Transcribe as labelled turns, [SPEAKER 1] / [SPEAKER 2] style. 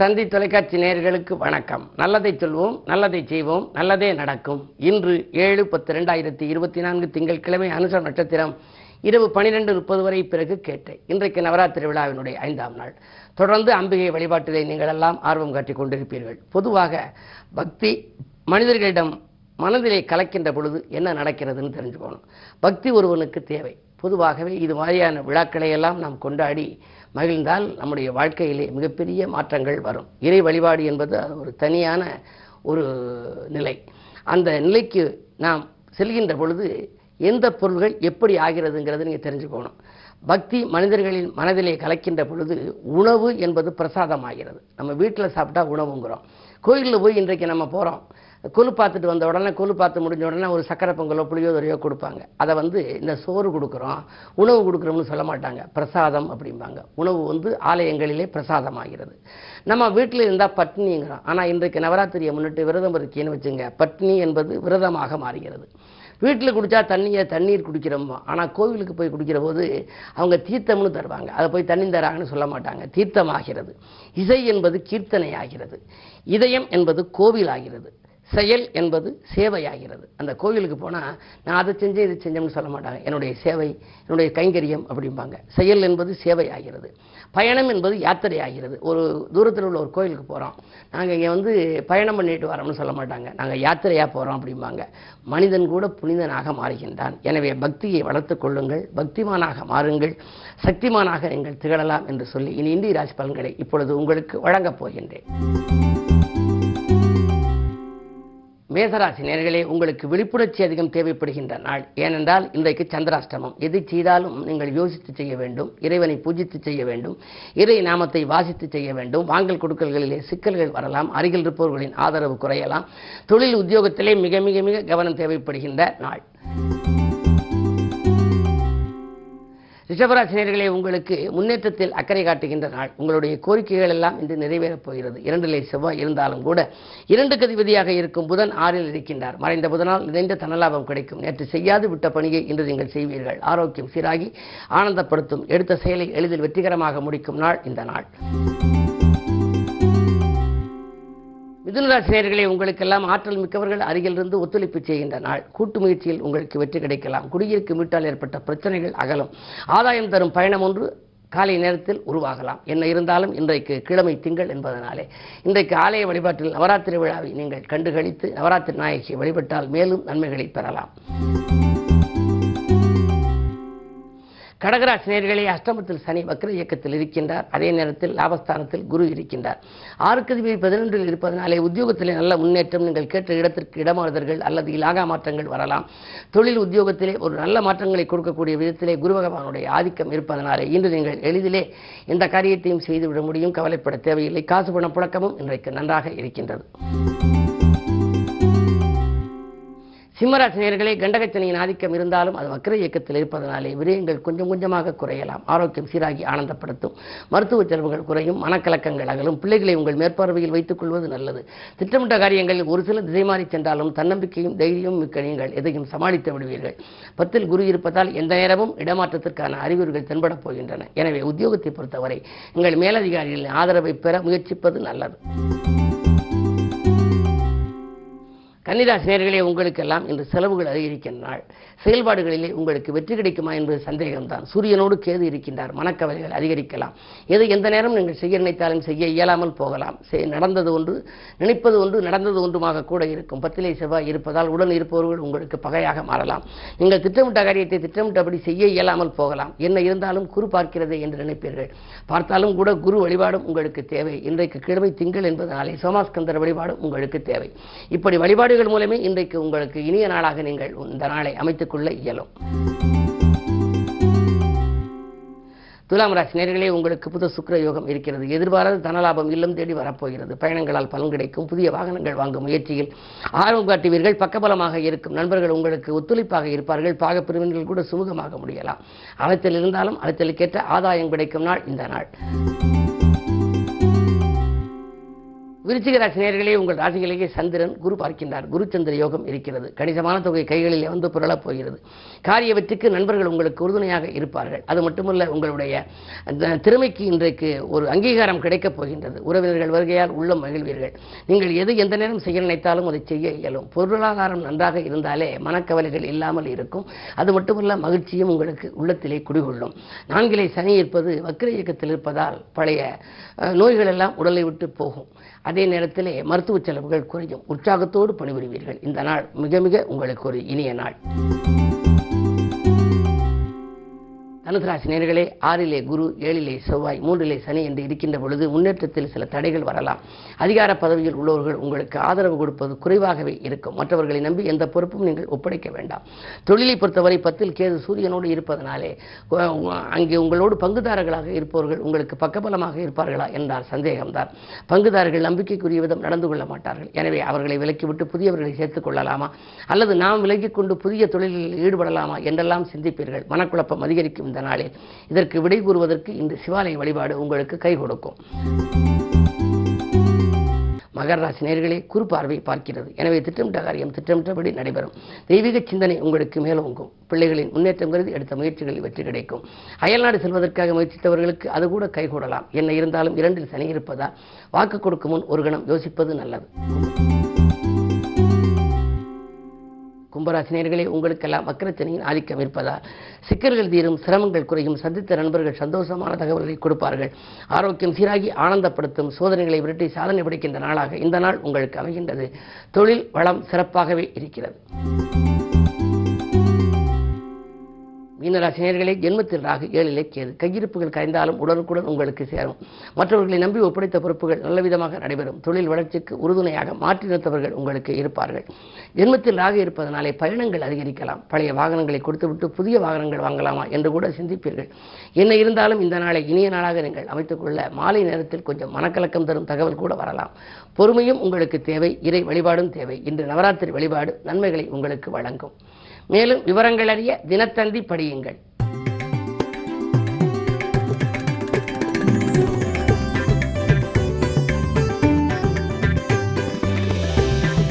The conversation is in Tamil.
[SPEAKER 1] தந்தி தொலைக்காட்சி நேயர்களுக்கு வணக்கம். நல்லதை சொல்வோம் நல்லதை செய்வோம் நல்லதே நடக்கும். இன்று ஏழு பத்து ரெண்டாயிரத்தி இருபத்தி நான்கு திங்கட்கிழமை அனுசர நட்சத்திரம் இரவு பனிரெண்டு முப்பது வரை பிறகு கேட்டேன் இன்றைக்கு நவராத்திரி விழாவினுடைய ஐந்தாம் நாள். தொடர்ந்து அம்பிகை வழிபாட்டிலே நீங்கள் எல்லாம் ஆர்வம் காட்டிக் கொண்டிருப்பீர்கள். பொதுவாக பக்தி மனிதர்களிடம் மனதிலே கலக்கின்ற பொழுது என்ன நடக்கிறதுன்னு தெரிஞ்சுக்கணும். பக்தி ஒருவனுக்கு தேவை. பொதுவாகவே இது மாதிரியான விழாக்களை எல்லாம் நாம் கொண்டாடி மகிழ்ந்தால் நம்முடைய வாழ்க்கையிலே மிகப்பெரிய மாற்றங்கள் வரும். இறை வழிபாடு என்பது அது ஒரு தனியான ஒரு நிலை. அந்த நிலைக்கு நாம் செல்கின்ற பொழுது எந்த பொருள்கள் எப்படி ஆகிறதுங்கிறது நீங்கள் தெரிஞ்சுக்கணும். பக்தி மனிதர்களின் மனதிலே கலக்கின்ற பொழுது உணவு என்பது பிரசாதமாகிறது. நம்ம வீட்டில் சாப்பிட்டா உணவுங்கிறோம். கோயிலில் போய் இன்றைக்கு நம்ம போகிறோம் குழு பார்த்துட்டு வந்த உடனே குழு பார்த்து முடிஞ்ச உடனே ஒரு சக்கரை பொங்கலோ புளியோதரையோ கொடுப்பாங்க. அதை வந்து இந்த சோறு கொடுக்குறோம். உணவு கொடுக்குறோம்னு சொல்ல மாட்டாங்க. பிரசாதம் அப்படிம்பாங்க. உணவு வந்து ஆலயங்களிலே பிரசாதமாகிறது. நம்ம வீட்டில் இருந்தால் பட்னிங்கிறோம். ஆனால் இன்றைக்கு நவராத்திரியை முன்னிட்டு விரதம் இருக்கேன்னு வச்சுங்க பட்னி என்பது விரதமாக மாறுகிறது. வீட்டில் குடித்தா தண்ணியை தண்ணீர் குடிக்கிறோமோ ஆனால் கோவிலுக்கு போய் குடிக்கிற போது அவங்க தீர்த்தம்னு தருவாங்க. அதை போய் தண்ணி தராங்கன்னு சொல்ல மாட்டாங்க. தீர்த்தமாகிறது. இசை என்பது கீர்த்தனை ஆகிறது இதயம் என்பது கோவில் ஆகிறது செயல் என்பது சேவையாகிறது. அந்த கோவிலுக்கு போனால் நான் அதை செஞ்சேன் இதை செஞ்சோம்னு சொல்ல மாட்டாங்க. என்னுடைய சேவை என்னுடைய கைங்கரியம் அப்படிம்பாங்க. செயல் என்பது சேவை ஆகிறது பயணம் என்பது யாத்திரை ஆகிறது ஒரு தூரத்தில் உள்ள ஒரு கோயிலுக்கு போகிறோம் நாங்கள் இங்கே வந்து பயணம் பண்ணிட்டு வரோம்னு சொல்ல மாட்டாங்க. நாங்கள் யாத்திரையாக போகிறோம் அப்படிம்பாங்க. மனிதன் கூட புனிதனாக மாறுகின்றான். எனவே பக்தியை வளர்த்துக் கொள்ளுங்கள். பக்திமானாக மாறுங்கள். சக்திமானாக நீங்கள் திகழலாம் என்று சொல்லி இனி இந்திய ராசி பலன்களை இப்பொழுது உங்களுக்கு வழங்கப் போகின்றேன். மேசராசி நேர்களே உங்களுக்கு விழிப்புணர்ச்சி அதிகம் தேவைப்படுகின்ற நாள். ஏனென்றால் இன்றைக்கு சந்திராஷ்டமம். எது செய்தாலும் நீங்கள் யோசித்து செய்ய வேண்டும் இறைவனை பூஜித்து செய்ய வேண்டும் இறை நாமத்தை வாசித்து செய்ய வேண்டும் வாங்கல் கொடுக்கல்களிலே சிக்கல்கள் வரலாம் அருகில் இருப்பவர்களின் ஆதரவு குறையலாம். தொழில் உத்தியோகத்திலே மிக மிக மிக கவனம் தேவைப்படுகின்ற நாள். ரிஷபராசினியர்களே உங்களுக்கு முன்னேற்றத்தில் அக்கறை காட்டுகின்ற நாள். உங்களுடைய கோரிக்கைகள் எல்லாம் இன்று நிறைவேறப் போகிறது. இரண்டிலே செவ்வாய் இருந்தாலும் கூட இரண்டு கதிபதியாக இருக்கும் புதன் ஆறில் இருக்கின்றார். மறைந்த புதனால் நிறைந்த தனலாபம் கிடைக்கும். நேற்று செய்யாது விட்ட பணியை இன்று நீங்கள் செய்வீர்கள். ஆரோக்கியம் சீராகி ஆனந்தப்படுத்தும். எடுத்த செயலை எளிதில் வெற்றிகரமாக முடிக்கும் நாள் இந்த நாள். மிதுனராசினியர்களே உங்களுக்கெல்லாம் ஆற்றல் மிக்கவர்கள் அருகிலிருந்து ஒத்துழைப்பு செய்கின்ற நாள். கூட்டு முயற்சியில் உங்களுக்கு வெற்றி கிடைக்கலாம். குடியிருக்கு மீட்டால் ஏற்பட்ட பிரச்சனைகள் அகலும். ஆதாயம் தரும் பயணம் ஒன்று காலை நேரத்தில் உருவாகலாம். என்ன இருந்தாலும் இன்றைக்கு கிழமை திங்கள் என்பதனாலே. இன்றைக்கு ஆலய வழிபாட்டில் நவராத்திரி விழாவை நீங்கள் கண்டுகளித்து நவராத்திரி நாயகியை வழிபட்டால் மேலும் நன்மைகளை பெறலாம். கடகராசினியர்களே அஷ்டமத்தில் சனி வக்ர இயக்கத்தில் இருக்கின்றார். அதே நேரத்தில் லாபஸ்தானத்தில் குரு இருக்கின்றார். ஆறுக்கு அதிபதி பதினொன்றில் இருப்பதனாலே உத்தியோகத்திலே நல்ல முன்னேற்றம் நீங்கள் கேட்ட இடத்திற்கு இடமாறுதல்கள் அல்லது இலாகா மாற்றங்கள் வரலாம். தொழில் உத்தியோகத்திலே ஒரு நல்ல மாற்றங்களை கொடுக்கக்கூடிய விதத்திலே குரு பகவானுடைய ஆதிக்கம் இருப்பதனாலே இன்று நீங்கள் எளிதிலே எந்த காரியத்தையும் செய்துவிட முடியும். கவலைப்பட தேவையில்லை. காசு பண புழக்கமும் இன்றைக்கு நன்றாக இருக்கின்றது. சிம்மராசினியர்களே கண்டகச்சனையின் ஆதிக்கம் இருந்தாலும் அது வக்கர இயக்கத்தில் இருப்பதனாலே விரயங்கள் கொஞ்சம் கொஞ்சமாக குறையலாம். ஆரோக்கியம் சீராகி ஆனந்தப்படுத்தும். மருத்துவ செலவுகள் குறையும். மனக்கலக்கங்கள் அகலும். பிள்ளைகளை உங்கள் மேற்பார்வையில் வைத்துக் கொள்வது நல்லது. திட்டமிட்ட காரியங்களில் ஒரு சில திசை மாறி சென்றாலும் தன்னம்பிக்கையும் தைரியமும் மிக்க நீங்கள் எதையும் சமாளித்து விடுவீர்கள். பத்தில் குரு இருப்பதால் எந்த நேரமும் இடமாற்றத்திற்கான அறிகுறிகள் தென்படப் போகின்றன. எனவே உத்தியோகத்தை பொறுத்தவரை உங்கள் மேலதிகாரிகளின் ஆதரவை பெற முயற்சிப்பது நல்லது. கன்னிராசினியர்களே உங்களுக்கெல்லாம் இன்று செலவுகள் அதிகரிக்கின்ற நாள். செயல்பாடுகளிலே உங்களுக்கு வெற்றி கிடைக்குமா என்பது சந்தேகம்தான். சூரியனோடு கேது இருக்கின்றார். மனக்கவலைகள் அதிகரிக்கலாம். எது எந்த நேரம் நீங்கள் செய்ய நினைத்தாலும் செய்ய இயலாமல் போகலாம். செய்- நடந்தது ஒன்று நினைப்பது ஒன்று நடந்தது ஒன்றுமாக கூட இருக்கும். பத்திலை செவ்வாய் இருப்பதால் உடன் இருப்பவர்கள் உங்களுக்கு பகையாக மாறலாம். நீங்கள் திட்டமிட்ட காரியத்தை திட்டமிட்டபடி செய்ய இயலாமல் போகலாம். என்ன இருந்தாலும் குரு பார்க்கிறது என்று நினைப்பீர்கள். பார்த்தாலும் கூட குரு வழிபாடும் உங்களுக்கு தேவை. இன்றைக்கு கிழமை திங்கள் என்பதனாலே சோமாஸ்கந்தர் வழிபாடும் உங்களுக்கு தேவை. இப்படி வழிபாடு வழிபாடுகள் மூலமே இன்றைக்கு உங்களுக்கு இனிய நாளாக நீங்கள் இந்த நாளை அமைத்துக் கொள்ள இயலும். துலாம் ராசி நேர்களே உங்களுக்கு புது சுக்கர யோகம் இருக்கிறது. எதிர்பாராத தனலாபம் இல்லம் தேடி வரப்போகிறது. பயணங்களால் பலன் கிடைக்கும். புதிய வாகனங்கள் வாங்கும் முயற்சியில் ஆர்வம் காட்டுவீர்கள். பக்கபலமாக இருக்கும் நண்பர்கள் உங்களுக்கு ஒத்துழைப்பாக இருப்பார்கள். பாக பிரிவினர்கள் கூட சுமூகமாக முடியலாம். அழைத்தல் இருந்தாலும் அழைத்தலுக்கேற்ற ஆதாயம் கிடைக்கும் நாள் இந்த நாள். விருச்சிக ராசி உங்கள் ராசிகளிலேயே சந்திரன் குரு பார்க்கின்றார். குரு சந்திர யோகம் இருக்கிறது. கணிசமான தொகை கைகளில் வந்து புரளப் போகிறது. காரிய வெற்றிக்கு நண்பர்கள் உங்களுக்கு உறுதுணையாக இருப்பார்கள். அது மட்டுமல்ல உங்களுடைய திறமைக்கு இன்றைக்கு ஒரு அங்கீகாரம் கிடைக்கப் போகின்றது. உறவினர்கள் வருகையால் உள்ளம் மகிழ்வீர்கள். நீங்கள் எது எந்த நேரம் செய்ய நினைத்தாலும் அதை செய்ய இயலும். பொருளாதாரம் நன்றாக இருந்தாலே மனக்கவலைகள் இல்லாமல் இருக்கும். அது மட்டுமல்ல மகிழ்ச்சியும் உங்களுக்கு உள்ளத்திலே குடிகொள்ளும். நான்கிலே சனி இருப்பது வக்கிர இயக்கத்தில் இருப்பதால் பழைய நோய்கள் எல்லாம் உடலை விட்டு போகும். அதே நேரத்திலே மருத்துவ செலவுகள் குறையும். உற்சாகத்தோடு பணிபுரிவீர்கள். இந்த நாள் மிக மிக உங்களுக்கு ஒரு இனிய நாள். தனுசராசி நேர்களே ஆறிலே குரு ஏழிலே செவ்வாய் மூன்றிலே சனி என்று இருக்கின்ற பொழுது முன்னேற்றத்தில் சில தடைகள் வரலாம். அதிகார பதவியில் உள்ளவர்கள் உங்களுக்கு ஆதரவு கொடுப்பது குறைவாகவே இருக்கும். மற்றவர்களை நம்பி எந்த பொறுப்பும் நீங்கள் ஒப்படைக்க வேண்டாம். தொழிலை பொறுத்தவரை பத்தில் கேது சூரியனோடு இருப்பதனாலே அங்கே உங்களோடு பங்குதாரர்களாக இருப்பவர்கள் உங்களுக்கு பக்கபலமாக இருப்பார்களா என்றால் சந்தேகம்தான். பங்குதாரர்கள் நம்பிக்கைக்குரிய விதம் நடந்து கொள்ள மாட்டார்கள். எனவே அவர்களை விலக்கிவிட்டு புதியவர்களை சேர்த்துக் கொள்ளலாமா? அல்லது நாம் விலகிக் கொண்டு புதிய தொழிலில் ஈடுபடலாமா என்றெல்லாம் சிந்திப்பீர்கள். மனக்குழப்பம் அதிகரிக்கும் இந்த நாளில் இதற்கு விடை கூறுவதற்கு இந்த சிவாலய வழிபாடு உங்களுக்கு கை கொடுக்கும். மகர ராசி நேர்களே குறு பார்வை பார்க்கிறது. எனவே திட்டமிட்ட காரியம் திட்டமிட்டபடி நடைபெறும். தெய்வீக சிந்தனை உங்களுக்கு மேலோங்கும். பிள்ளைகளின் முன்னேற்றம் கருதி எடுத்த முயற்சிகளில் வெற்றி கிடைக்கும். அயல்நாடு செல்வதற்காக முயற்சித்தவர்களுக்கு அது கூட கைகூடலாம் என்ன இருந்தாலும் இரண்டில் சனி இருப்பதால் வாக்கு கொடுக்கும் முன் ஒரு கணம் யோசிப்பது நல்லது. கும்பராசினியர்களே உங்களுக்கெல்லாம் வக்கரச்சனியின் ஆதிக்கம் இருப்பதால் சிக்கல்கள் தீரும் சிரமங்கள் குறையும் சந்தித்த நண்பர்கள் சந்தோஷமான தகவல்களை கொடுப்பார்கள். ஆரோக்கியம் சீராகி ஆனந்தப்படுத்தும் சோதனைகளை விரட்டி சாதனை படைக்கின்ற நாளாக இந்த நாள் உங்களுக்கு அமைகின்றது. தொழில் வளம் சிறப்பாகவே இருக்கிறது. மீனராசினியர்களே ஜென்மத்தில் ராகு ஏழிலே கேது கையிருப்புகள் கரைந்தாலும் உடனுக்குடன் உங்களுக்கு சேரும். மற்றவர்களை நம்பி ஒப்படைத்த பொறுப்புகள் நல்ல விதமாக நடைபெறும். தொழில் வளர்ச்சிக்கு உறுதுணையாக மாற்றி நிறுத்தவர்கள் உங்களுக்கு இருப்பார்கள். ஜென்மத்தில் ராகு இருப்பதனாலே பயணங்கள் அதிகரிக்கலாம். பழைய வாகனங்களை கொடுத்துவிட்டு புதிய வாகனங்கள் வாங்கலாமா என்று கூட சிந்திப்பீர்கள். என்ன இருந்தாலும் இந்த நாளை இனிய நாளாக நீங்கள் அமைத்துக் கொள்ள மாலை நேரத்தில் கொஞ்சம் மனக்கலக்கம் தரும் தகவல் கூட வரலாம். பொறுமையும் உங்களுக்கு தேவை. இறை வழிபாடும் தேவை. இன்று நவராத்திரி வழிபாடு நன்மைகளை உங்களுக்கு வழங்கும். மேலும் விவரங்கள் அறிய தினத்தந்தி படியுங்கள்.